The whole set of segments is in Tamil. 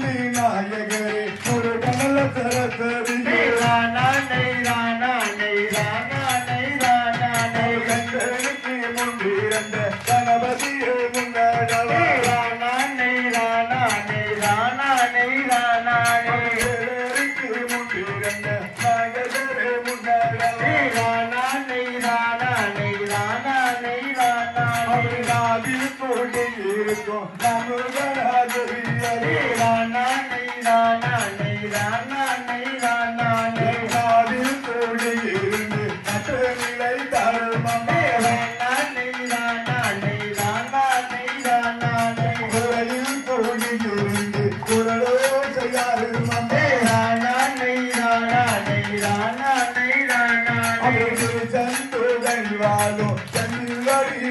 முந்தி நாயகரே ஒரு கமல சரஸ்வதி கண்டனுக்கு முன்பிருந்த கணபதியே முன்னாடவா முன்பிருந்த நாயகரே முன்னாடவா நாவில் கூடி இருக்கும் வாழும் சந்திரடி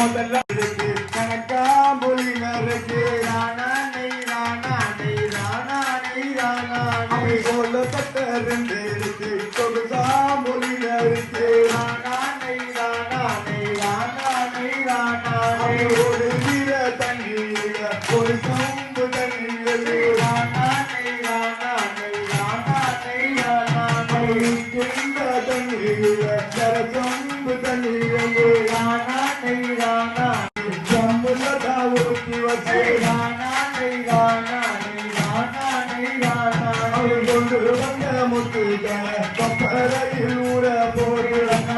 முதல்ல முத்துக்க கொப்பரையில் ஊற போடுறான